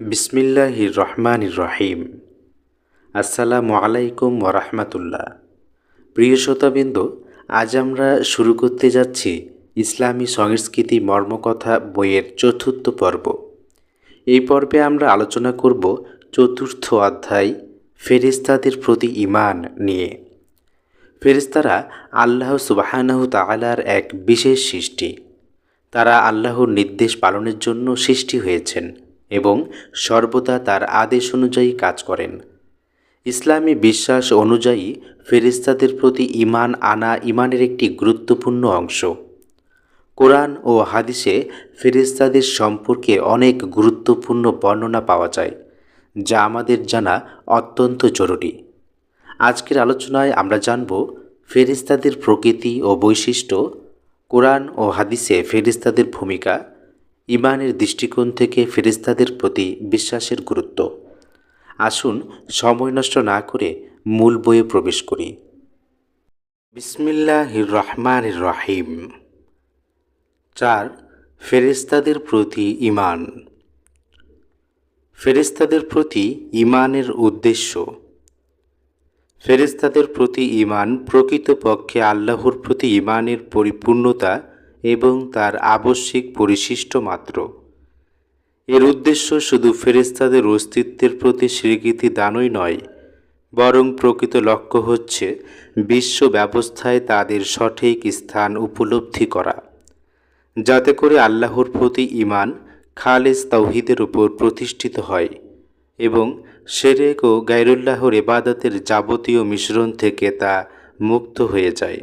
বিসমিল্লাহির রহমান রহিম। আসসালামু আলাইকুম ওরহমতুল্লাহ। প্রিয় শ্রোতাবৃন্দ, আজ আমরা শুরু করতে যাচ্ছি ইসলামী সংস্কৃতি মর্মকথা বইয়ের চতুর্থ পর্ব। এই পর্বে আমরা আলোচনা করব চতুর্থ অধ্যায় ফেরিস্তাদের প্রতি ইমান নিয়ে। ফেরিস্তারা আল্লাহ সুবাহানাহু তাআলার এক বিশেষ সৃষ্টি। তারা আল্লাহর নির্দেশ পালনের জন্য সৃষ্টি হয়েছেন। এবং সর্বদা তার আদেশ অনুযায়ী কাজ করেন। ইসলামী বিশ্বাস অনুযায়ী ফেরিস্তাদের প্রতি ইমান আনা ইমানের একটি গুরুত্বপূর্ণ অংশ। কোরআন ও হাদিসে ফেরিস্তাদের সম্পর্কে অনেক গুরুত্বপূর্ণ বর্ণনা পাওয়া যায়, যা আমাদের জানা অত্যন্ত জরুরি। আজকের আলোচনায় আমরা জানব ফেরিস্তাদের প্রকৃতি ও বৈশিষ্ট্য, কোরআন ও হাদিসে ফেরিস্তাদের ভূমিকা ইমানের দৃষ্টিকোণ থেকে ফেরিস্তাদের প্রতি বিশ্বাসের গুরুত্ব। আসুন সময় নষ্ট না করে মূল বইয়ে প্রবেশ করি। বিসমিল্লাহ রহমান রাহিম চার ফেরিস্তাদের প্রতি ইমান ফেরিস্তাদের প্রতি ইমানের উদ্দেশ্য। ফেরেস্তাদের প্রতি ইমান প্রকৃতপক্ষে আল্লাহর প্রতি ইমানের পরিপূর্ণতা এবং তার আবশ্যিক পরিশিষ্ট মাত্র। এর উদ্দেশ্য শুধু ফেরেস্তাদের অস্তিত্বের প্রতি স্বীকৃতি দানই নয়, বরং প্রকৃত লক্ষ্য হচ্ছে বিশ্ব ব্যবস্থায় তাদের সঠিক স্থান উপলব্ধি করা, যাতে করে আল্লাহর প্রতি ইমান খালেজ তাওহিদের উপর প্রতিষ্ঠিত হয় এবং সেরেক ও গাইরুল্লাহর এবাদতের যাবতীয় মিশ্রণ থেকে তা মুক্ত হয়ে যায়।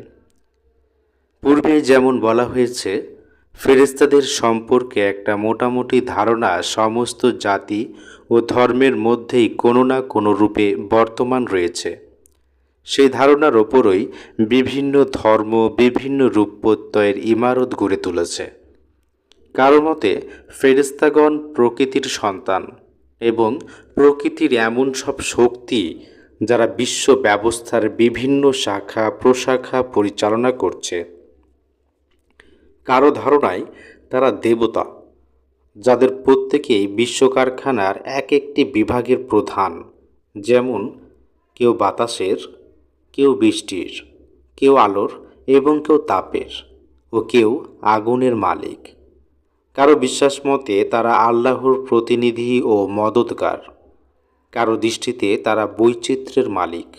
পূর্বে যেমন বলা হয়েছে ফেরেস্তাদের সম্পর্কে একটা মোটামুটি ধারণা সমস্ত জাতি ও ধর্মের মধ্যেই কোনো না কোনো রূপে বর্তমান রয়েছে। সেই ধারণার ওপরই বিভিন্ন ধর্ম, বিভিন্ন রূপ প্রত্যয়ের ইমারত গড়ে তুলেছে। কারও মতে ফেরেস্তাগণ প্রকৃতির সন্তান এবং প্রকৃতির এমন সব শক্তি যারা বিশ্ব ব্যবস্থার বিভিন্ন শাখা প্রশাখা পরিচালনা করছে। কারও ধারণায় তারা দেবতা, যাদের প্রত্যেকেই বিশ্ব কারখানার এক একটি বিভাগের প্রধান। যেমন, কেউ বাতাসের, কেউ বৃষ্টির, কেউ আলোর এবং কেউ তাপের, ও কেউ আগুনের মালিক। কারও বিশ্বাস মতে তারা আল্লাহর প্রতিনিধি ও মদতগার কারও দৃষ্টিতে তারা বৈচিত্র্যের মালিক।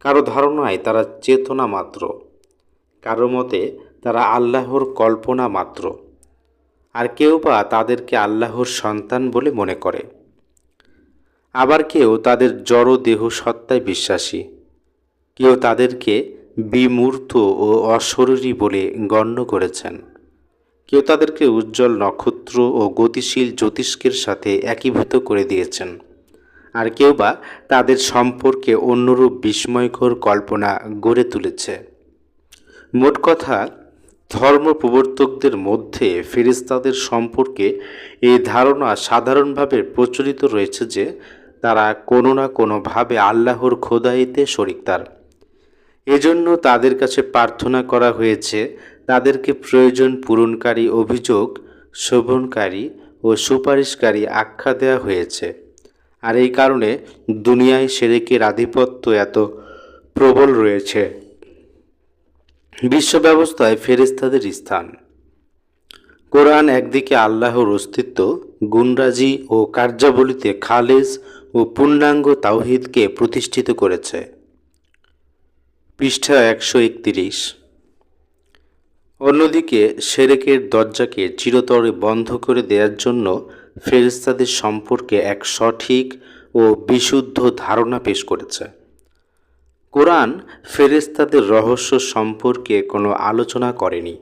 কারও ধারণায় তারা চেতনা মাত্র কারও মতে তারা আল্লাহর কল্পনা মাত্র। আর কেউ বা তাদেরকে আল্লাহর সন্তান বলে মনে করে। আবার কেউ তাদের জড় দেহ সত্তায় বিশ্বাসী। কেউ তাদেরকে বিমূর্ত ও অশরীরী বলে গণ্য করেছেন। কেউ তাদেরকে উজ্জ্বল নক্ষত্র ও গতিশীল জ্যোতিষ্কের সাথে একীভূত করে দিয়েছেন। আর কেউ বা তাদের সম্পর্কে অন্যরূপ বিস্ময়কর কল্পনা গড়ে তুলেছে। মোট কথা ধর্ম প্রবর্তকদের মধ্যে ফেরিস্তাদের সম্পর্কে এই ধারণা সাধারণভাবে প্রচলিত রয়েছে যে তারা কোনো না কোনোভাবে আল্লাহর খোদাইতে শরিকদার এজন্য তাদের কাছে প্রার্থনা করা হয়েছে, তাদেরকে প্রয়োজন পূরণকারী অভিযোগ, শোভনকারী ও সুপারিশকারী আখ্যা দেওয়া হয়েছে। আর এই কারণে দুনিয়ায় সেরেকের আধিপত্য এত প্রবল রয়েছে। বিশ্ব ব্যবস্থায় ফেরেস্তাদের স্থান। কোরআন একদিকে আল্লাহর অস্তিত্ব, গুণরাজি ও কার্যাবলীতে খালেজ ও পূর্ণাঙ্গ তাওহিদকে প্রতিষ্ঠিত করেছে। পৃষ্ঠা একশো একত্রিশ। অন্যদিকে সেরেকের দরজাকে চিরতরে বন্ধ করে দেওয়ার জন্য ফেরিস্তাদের সম্পর্কে এক সঠিক ও বিশুদ্ধ ধারণা পেশ করেছে। কোরআন ফেরেস্তাদের রহস্য সম্পর্কে কোনো আলোচনা করেনি,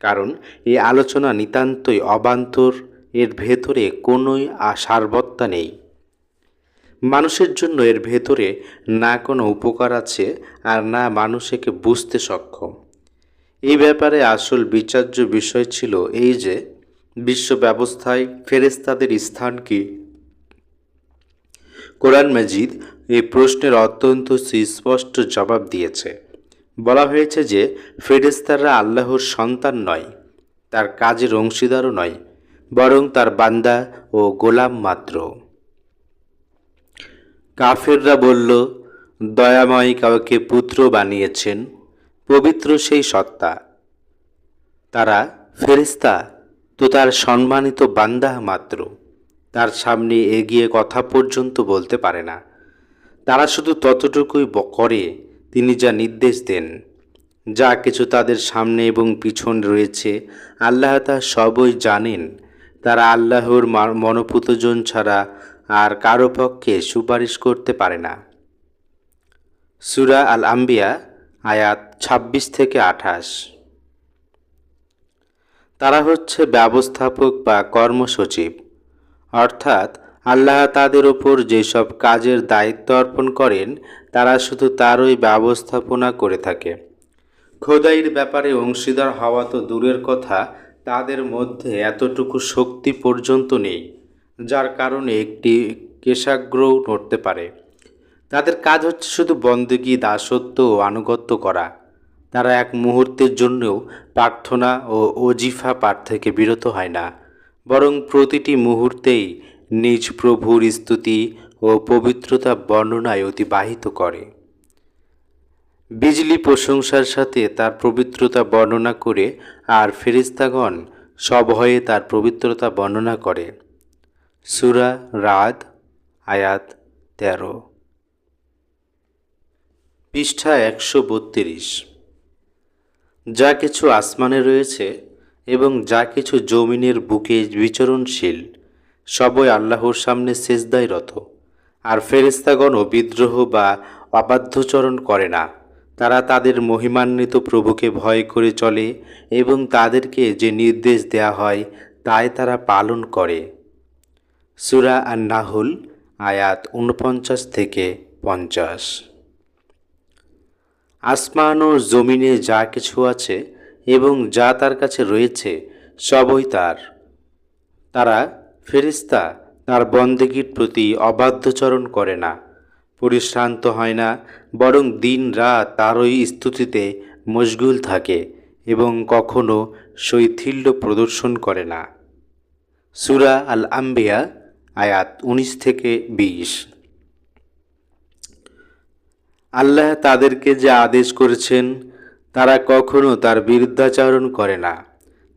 কারণ এই আলোচনা নিতান্তই অবান্তর, এর ভেতরে কোনোই সারবত্তা নেই। মানুষের জন্য এর ভেতরে না কোনো উপকার আছে আর না মানুষকে বুঝতে সক্ষম। এই ব্যাপারে আসল বিচার্য বিষয় ছিল এই যে, বিশ্ব ব্যবস্থায় ফেরেস্তাদের স্থান কি? কোরআন মাজিদ এই প্রশ্নের অত্যন্ত সুস্পষ্ট জবাব দিয়েছে। বলা হয়েছে যে ফেরেস্তাররা আল্লাহর সন্তান নয়, তার কাজের অংশীদারও নয়, বরং তার বান্দা ও গোলাম মাত্র। কাফেররা বলল, দয়াময় কাউকে পুত্র বানিয়েছেন, পবিত্র সেই সত্তা। তারা ফেরিস্তা তো তার সম্মানিত বান্দা মাত্র। তার সামনে এগিয়ে কথা পর্যন্ত বলতে পারে না। তারা শুধু ততটুকুই করে, তিনি যা নির্দেশ দেন। যা কিছু তাদের সামনে এবং পিছন রয়েছে, আল্লাহ তা সবই জানেন। তারা আল্লাহর মনোপুতজন ছাড়া আর কারও পক্ষে সুপারিশ করতে পারে না। সুরা আল আম্বিয়া আয়াত ২৬ থেকে আঠাশ। তারা হচ্ছে ব্যবস্থাপক বা কর্মসচিব। অর্থাৎ আল্লাহ তাদের ওপর যেসব কাজের দায়িত্ব অর্পণ করেন, তারা শুধু তারই ব্যবস্থাপনা করে থাকে। খোদাইয়ের ব্যাপারে অংশীদার হওয়া তো দূরের কথা, তাদের মধ্যে এতটুকু শক্তি পর্যন্ত নেই, যার কারণে একটি কেশাগ্রও নড়তে পারে। তাদের কাজ হচ্ছে শুধু বন্দেগী, দাসত্ব ও আনুগত্য করা। তারা এক মুহূর্তের জন্যও প্রার্থনা ও অজিফা পাঠ থেকে বিরত হয় না। বরং প্রতিটি মুহূর্তেই নিজ প্রভুর স্তুতি ও পবিত্রতা বর্ণনায় অতিবাহিত করে। বিজলি প্রশংসার সাথে তার পবিত্রতা বর্ণনা করে আর ফেরিস্তাগণ সভয়ে তার পবিত্রতা বর্ণনা করে। সুরা রাদ, আয়াত তেরো। পৃষ্ঠা একশো বত্রিশ। যা কিছু আসমানে রয়েছে এবং যা কিছু জমিনের বুকে বিচরণশীল, সবই আল্লাহর সামনে সেজদায় রত আর ফেরেস্তাগণও বিদ্রোহ বা অবাধ্যচরণ করে না। তারা তাদের মহিমান্বিত প্রভুকে ভয় করে চলে এবং তাদেরকে যে নির্দেশ দেয়া হয়, তাই তারা পালন করে। সুরা আর নাহুল আয়াত উনপঞ্চাশ থেকে পঞ্চাশ। আসমান ও জমিনে যা কিছু আছে এবং যা তার কাছে রয়েছে, সবই তার। তারা ফেরিস্তা তার বন্দেগীর প্রতি অবাধ্যচরণ করে না, পরিশ্রান্ত হয় না, বরং দিন রাত তারই স্তুতিতে মশগুল থাকে এবং কখনো শৈথিল্য প্রদর্শন করে না। সুরা আল আম্বিয়া আয়াত উনিশ থেকে বিশ। আল্লাহ তাদেরকে যে আদেশ করেছেন তারা কখনো তার বিরুদ্ধাচরণ করে না।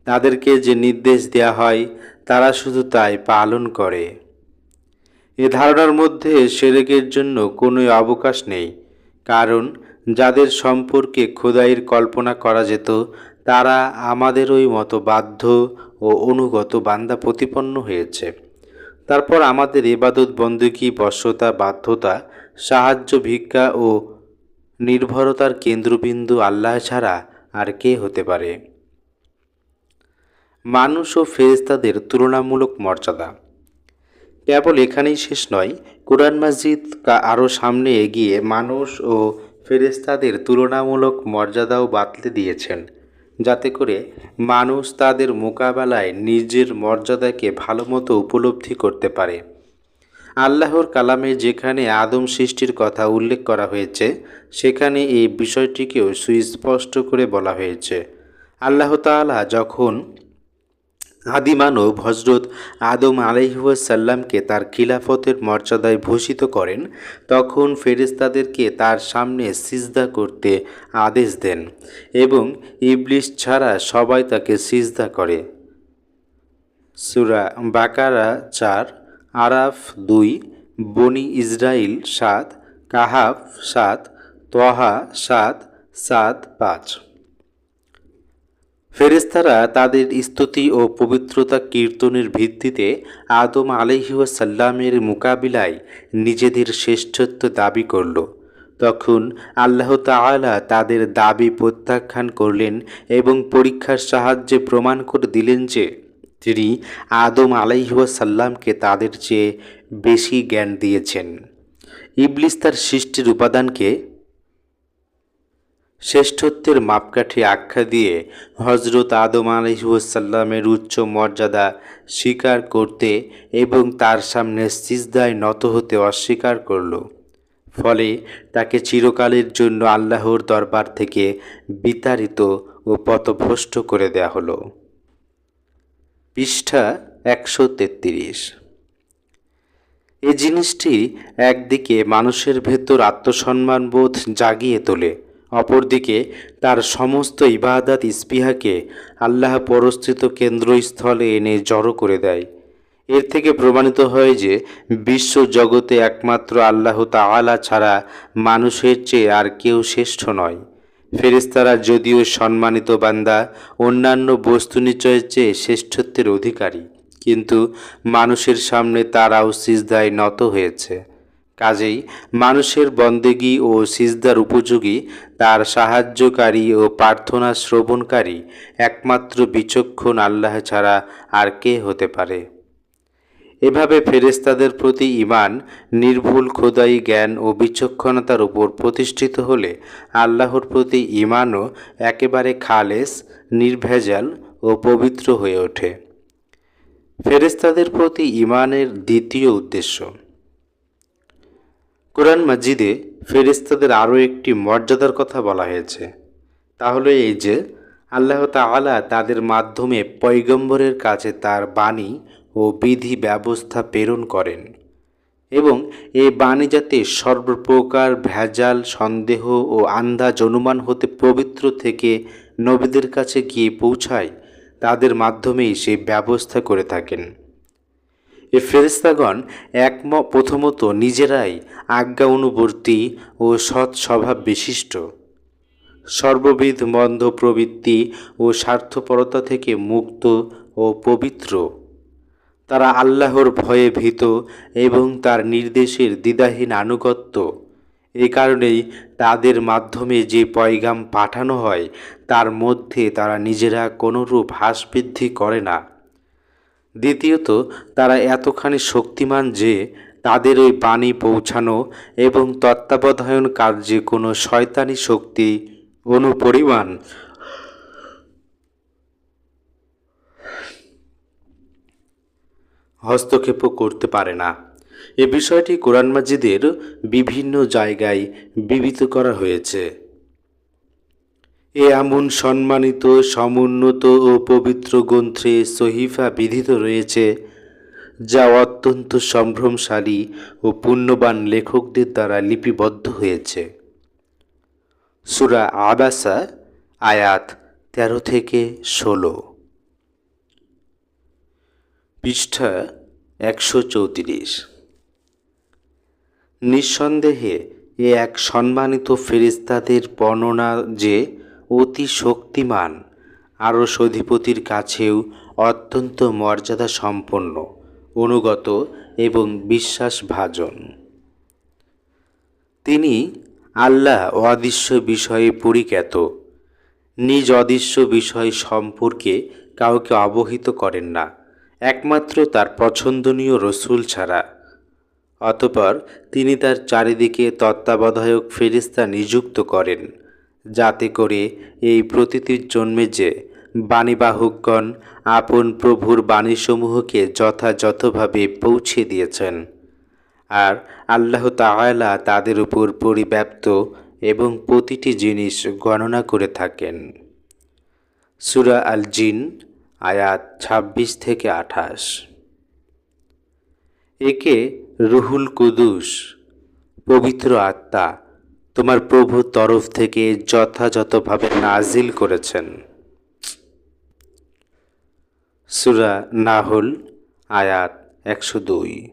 তাদেরকে যে নির্দেশ দেয়া হয়, তারা শুধু তাই পালন করে। এ ধারণার মধ্যে সেরেকের জন্য কোনো অবকাশ নেই, কারণ যাদের সম্পর্কে খোদাইয়ের কল্পনা করা যেত, তারা আমাদেরই মতো বাধ্য ও অনুগত বান্দা প্রতিপন্ন হয়েছে। তারপর আমাদের এবাদত, বন্দুকি বশ্যতা বাধ্যতা, সাহায্য, ভিক্ষা ও নির্ভরতার কেন্দ্রবিন্দু আল্লাহ ছাড়া আর কে হতে পারে? মানুষ ও ফেরেস্তাদের তুলনামূলক মর্যাদা। কেবল এখানেই শেষ নয়, কোরআন মসজিদ আরও সামনে এগিয়ে মানুষ ও ফেরেস্তাদের তুলনামূলক মর্যাদাও বাতলে দিয়েছেন, যাতে করে মানুষ তাদের মোকাবেলায় নিজের মর্যাদাকে ভালোমতো উপলব্ধি করতে পারে। আল্লাহর কালামে যেখানে আদম সৃষ্টির কথা উল্লেখ করা হয়েছে, সেখানে এই বিষয়টিকেও সুস্পষ্ট করে বলা হয়েছে। আল্লাহ তাআলা যখন আদিমানব হজরত আদম আলহিসাল্লামকে তার খিলাফতের মর্যাদায় ভূষিত করেন, তখন ফেরেস্তাদেরকে তার সামনে সিজদা করতে আদেশ দেন এবং ইবলিশ ছাড়া সবাই তাকে সিজদা করে। সুরা বাকারা চার আরাফ দুই, বনি ইসরাইল সাত কাহাফ সাত তহা সাত সাত পাঁচ। ফেরেস্তারা তাদের স্তুতি ও পবিত্রতা কীর্তনের ভিত্তিতে আদম আলহিউসাল্লামের মোকাবিলায় নিজেদের শ্রেষ্ঠত্ব দাবি করল। তখন আল্লাহ তালা তাদের দাবি প্রত্যাখ্যান করলেন এবং পরীক্ষার সাহায্যে প্রমাণ করে দিলেন যে তিনি আদম আলাইহাসাল্লামকে তাদের চেয়ে বেশি জ্ঞান দিয়েছেন। ইবলিস তার সৃষ্টির উপাদানকে শ্রেষ্ঠত্বের মাপকাঠি আখ্যা দিয়ে হজরত আদম আলহিউসাল্লামের উচ্চ মর্যাদা স্বীকার করতে এবং তার সামনে সিজদায় নত হতে অস্বীকার করল। ফলে তাকে চিরকালের জন্য আল্লাহর দরবার থেকে বিতাড়িত ও পথভ্রষ্ট করে দেয়া হলো। পৃষ্ঠা একশো তেত্রিশ। এই জিনিসটি একদিকে মানুষের ভেতর আত্মসম্মানবোধ জাগিয়ে তোলে, অপরদিকে তার সমস্ত ইবাদাত ইস্পিহাকে আল্লাহ পরস্থিত কেন্দ্রস্থলে এনে জড়ো করে দেয়। এর থেকে প্রমাণিত হয় যে বিশ্ব জগতে একমাত্র আল্লাহ তাআলা ছাড়া মানুষের চেয়ে আর কেউ শ্রেষ্ঠ নয়। ফেরেস্তারা যদিও সম্মানিত বান্দা, অন্যান্য বস্তু নিচয়ের চেয়ে শ্রেষ্ঠত্বের অধিকারী। কিন্তু মানুষের সামনে তারাও সিজদায় নত হয়েছে। কাজেই মানুষের বন্দেগী ও সিজদার উপযোগী, তার সাহায্যকারী ও প্রার্থনা শ্রবণকারী একমাত্র বিচক্ষণ আল্লাহ ছাড়া আর কে হতে পারে? এভাবে ফেরেস্তাদের প্রতি ইমান নির্ভুল খোদাই জ্ঞান ও বিচক্ষণতার উপর প্রতিষ্ঠিত হলে আল্লাহর প্রতি ইমানও একেবারে খালেস, নির্ভেজাল ও পবিত্র হয়ে ওঠে। ফেরেস্তাদের প্রতি ইমানের দ্বিতীয় উদ্দেশ্য। কোরআন মাজিদে ফেরেস্তাদের আরও একটি মর্যাদার কথা বলা হয়েছে। তাহলে এই যে, আল্লাহ তাআলা তাদের মাধ্যমে পৈগম্বরের কাছে তার বাণী ও বিধি ব্যবস্থা প্রেরণ করেন এবং এ বাণী যাতে সর্বপ্রকার ভেজাল, সন্দেহ ও আন্দাজ অনুমান হতে পবিত্র থেকে নবীদের কাছে গিয়ে পৌঁছায়, তাদের মাধ্যমেই সে ব্যবস্থা করে থাকেন। এ ফেরেস্তাগণ একম, প্রথমত নিজেরাই আজ্ঞা অনুবর্তী ও সৎ স্বভাব বিশিষ্ট। সর্ববিধ মন্দ প্রবৃত্তি ও স্বার্থপরতা থেকে মুক্ত ও পবিত্র। তারা আল্লাহর ভয়ে ভীত এবং তার নির্দেশের দ্বিধাহীন আনুগত্য। এ কারণেই তাদের মাধ্যমে যে পয়গাম পাঠানো হয়, তার মধ্যে তারা নিজেরা কোনোরূপ হ্রাস বৃদ্ধি করে না। দ্বিতীয়ত, তারা এতখানি শক্তিমান যে তাদের ওই বাণী পৌঁছানো এবং তত্ত্বাবধায়ন কার্যে কোনো শয়তানি শক্তি অনুপরিমাণ হস্তক্ষেপও করতে পারে না। এ বিষয়টি কোরআন মাজিদের বিভিন্ন জায়গায় বিবিত করা হয়েছে। এ এমন সম্মানিত, সমুন্নত ও পবিত্র গ্রন্থে সহিফা বিধিত রয়েছে, যা অত্যন্ত সম্ভ্রমশালী ও পুণ্যবান লেখকদের দ্বারা লিপিবদ্ধ হয়েছে। সুরা আবাসা, আয়াত তেরো থেকে ষোলো। পৃষ্ঠা একশো চৌত্রিশ। নিঃসন্দেহে এ এক সম্মানিত ফেরিস্তাদের বর্ণনা যে অতি শক্তিমান, আরও অধিপতির কাছেও অত্যন্ত মর্যাদা সম্পন্ন অনুগত এবং বিশ্বাসভাজন। তিনি আল্লাহ অদৃশ্য বিষয়ে পরিজ্ঞাত, নিজ অদৃশ্য বিষয় সম্পর্কে কাউকে অবহিত করেন না। একমাত্র তার পছন্দনীয় রসুল ছাড়া। অতপর তিনি তার চারিদিকে তত্ত্বাবধায়ক ফেরিস্তা নিযুক্ত করেন, যাতে করে এই প্রতীতির জন্মে যে বাণীবাহকগণ আপন প্রভুর বাণীসমূহকে যথাযথভাবে পৌঁছে দিয়েছেন, আর আল্লাহ তাআলা তাদের উপর পরিব্যাপ্ত এবং প্রতিটি জিনিস গণনা করে থাকেন। সুরা আল জিন আয়াত ২৬ থেকে আঠাশ। একে রুহুল কুদুস, পবিত্র আত্মা, তোমার প্রভুর তরফ থেকে যথাযথভাবে নাজিল করেছেন। সুরা নাহল, আয়াত একশো দুই।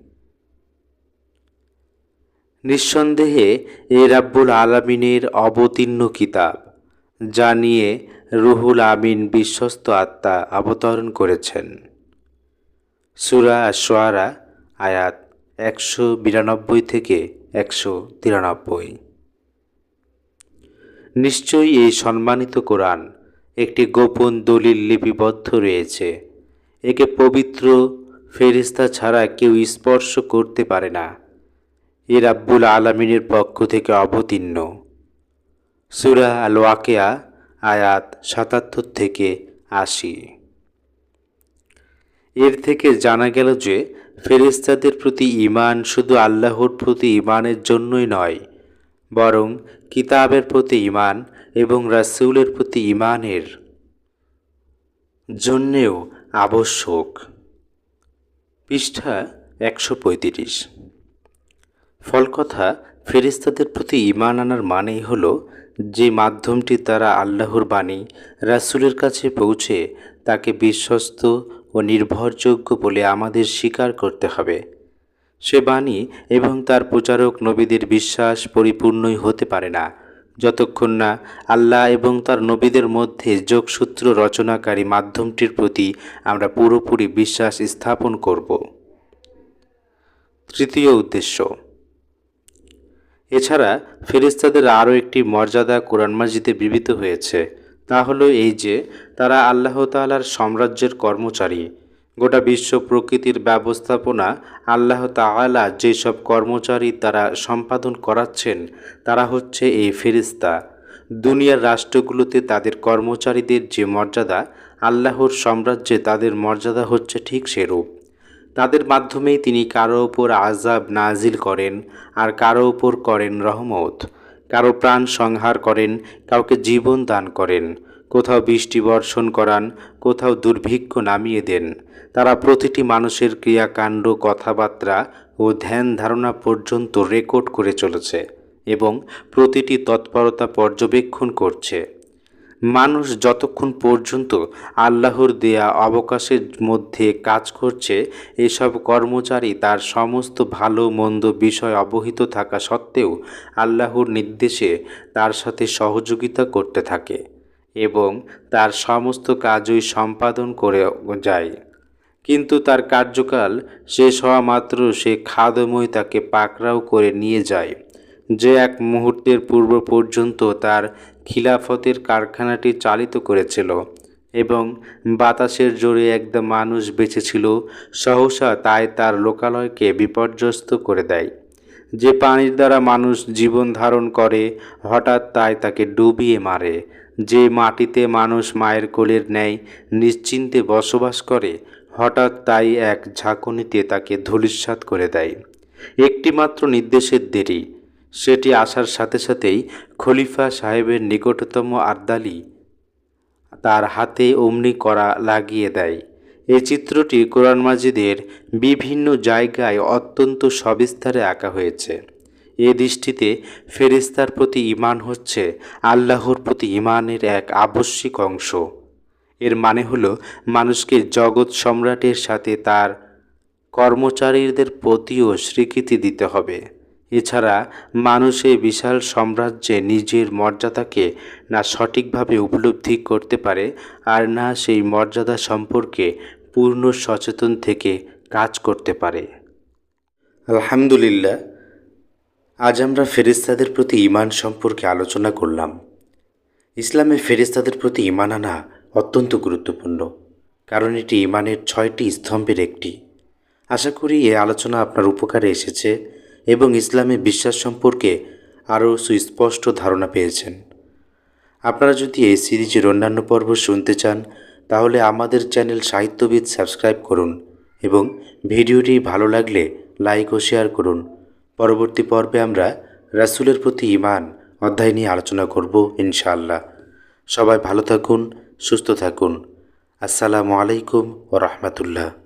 নিঃসন্দেহে এ রাব্বুল আলমিনের অবতীর্ণ কিতাব। যা নিয়ে রুহুল আমিন বিশ্বস্ত আত্মা অবতরণ করেছেন। সুরা সোয়ারা আয়াত একশো বিরানব্বই থেকে একশো তিরানব্বই। নিশ্চয়ই এই সম্মানিত কোরআন একটি গোপন দলিল লিপিবদ্ধ রয়েছে। একে পবিত্র ফেরিস্তা ছাড়া কেউ স্পর্শ করতে পারে না। এ রাব্বুল আলমিনের পক্ষ থেকে অবতীর্ণ। সুরা আল ওয়াকেয়া আয়াত সাতাত্তর থেকে আশি। এর থেকে জানা গেল যে ফেরিস্তাদের প্রতি ইমান শুধু আল্লাহর প্রতি ইমানের জন্যই নয়, বরং কিতাবের প্রতি ইমান এবং রাসুলের প্রতি ইমানের জন্যেও আবশ্যক। পৃষ্ঠা একশো পঁয়ত্রিশ। ফলকথা, ফেরেশতাদের প্রতি ঈমান আনার মানেই হলো যে মাধ্যমটি তারা আল্লাহর বাণী, রাসূলের কাছে পৌঁছে তাকে বিশ্বস্ত ও নির্ভরযোগ্য বলে আমাদের স্বীকার করতে হবে। সে বাণী এবং তার প্রচারক নবীদের বিশ্বাস পরিপূর্ণই হতে পারে না। যতক্ষণ না আল্লাহ এবং তার নবীদের মধ্যে যোগসূত্র রচনাকারী মাধ্যমটির প্রতি আমরা পুরোপুরি বিশ্বাস স্থাপন করব। তৃতীয় উদ্দেশ্য এছাড়া ফেরেশতাদের আরও একটি মর্যাদা কোরআন মাজিদে বিবৃত হয়েছে, তা হলো এই যে তারা আল্লাহ তাআলার সাম্রাজ্যের কর্মচারী। গোটা বিশ্ব প্রকৃতির ব্যবস্থাপনা আল্লাহ তাআলা যেসব কর্মচারী তারা সম্পাদন করাচ্ছেন, তারা হচ্ছে এই ফেরিস্তা দুনিয়ার রাষ্ট্রগুলোতে তাদের কর্মচারীদের যে মর্যাদা, আল্লাহর সাম্রাজ্যে তাদের মর্যাদা হচ্ছে ঠিক সেরূপ। তাদের মাধ্যমেই তিনি কারও ওপর আজাব নাজিল করেন আর কারও ওপর করেন রহমত। কারও প্রাণ সংহার করেন, কাউকে জীবন দান করেন, কোথাও বৃষ্টি বর্ষণ করান, কোথাও দুর্ভিক্ষ নামিয়ে দেন। তারা প্রতিটি মানুষের ক্রিয়াকাণ্ড, কথাবার্তা ও ধ্যান ধারণা পর্যন্ত রেকর্ড করে চলেছে এবং প্রতিটি তৎপরতা পর্যবেক্ষণ করছে। মানুষ যতক্ষণ পর্যন্ত আল্লাহর দেয়া অবকাশের মধ্যে কাজ করছে, এসব কর্মচারী তার সমস্ত ভালো মন্দ বিষয় অবহিত থাকা সত্ত্বেও আল্লাহর নির্দেশে তার সাথে সহযোগিতা করতে থাকে এবং তার সমস্ত কাজই সম্পাদন করে যায়। কিন্তু তার কার্যকাল শেষ হওয়া মাত্র সে খাদময় তাকে পাকড়াও করে নিয়ে যায়। যে এক মুহূর্তের পূর্ব পর্যন্ত তার খিলাফতের কারখানাটি চালিত করেছিল এবং বাতাসের জোরে একদম মানুষ বেঁচেছিল সহসা তাই তার লোকালয়কে বিপর্যস্ত করে দেয়। যে পানির দ্বারা মানুষ জীবন ধারণ করে, হঠাৎ তাই তাকে ডুবিয়ে মারে। যে মাটিতে মানুষ মায়ের কোলের ন্যায় নিশ্চিন্তে বসবাস করে, হঠাৎ তাই এক ঝাঁকুনিতে তাকে ধূলিসাৎ করে দেয়। একটিমাত্র নির্দেশের দেরি। সেটি আসার সাথে সাথেই খলিফা সাহেবের নিকটতম আর্দালি তার হাতে অমনি করা লাগিয়ে দেয়। এই চিত্রটি কোরআন মাজিদের বিভিন্ন জায়গায় অত্যন্ত সবিস্তারে আঁকা হয়েছে। এ দৃষ্টিতে ফেরেস্তার প্রতি ঈমান হচ্ছে আল্লাহর প্রতি ইমানের এক আবশ্যিক অংশ। এর মানে হলো মানুষকে জগৎ সম্রাটের সাথে তার কর্মচারীদের প্রতিও স্বীকৃতি দিতে হবে। এছাড়া মানুষ এই বিশাল সাম্রাজ্যে নিজের মর্যাদাকে না সঠিকভাবে উপলব্ধি করতে পারে আর না সেই মর্যাদা সম্পর্কে পূর্ণ সচেতন থেকে কাজ করতে পারে। আলহামদুলিল্লাহ, আজ আমরা ফেরেস্তাদের প্রতি ঈমান সম্পর্কে আলোচনা করলাম। ইসলামে ফেরেস্তাদের প্রতি ঈমান আনা অত্যন্ত গুরুত্বপূর্ণ, কারণ এটি ঈমানের ছয়টি স্তম্ভের একটি। আশা করি এ আলোচনা আপনার উপকারে এসেছে। এবং ইসলামে বিশ্বাস সম্পর্কে আরও সুস্পষ্ট ধারণা পেয়েছেন। আপনারা যদি এই সিরিজের অন্যান্য পর্ব শুনতে চান, তাহলে আমাদের চ্যানেল সাহিত্যবিদ সাবস্ক্রাইব করুন এবং ভিডিওটি ভালো লাগলে লাইক ও শেয়ার করুন। পরবর্তী পর্বে আমরা রাসূলের প্রতি ঈমান অধ্যায় নিয়ে আলোচনা করব ইনশাআল্লাহ। সবাই ভালো থাকুন, সুস্থ থাকুন। আসসালামু আলাইকুম ও রহমতুল্লাহ।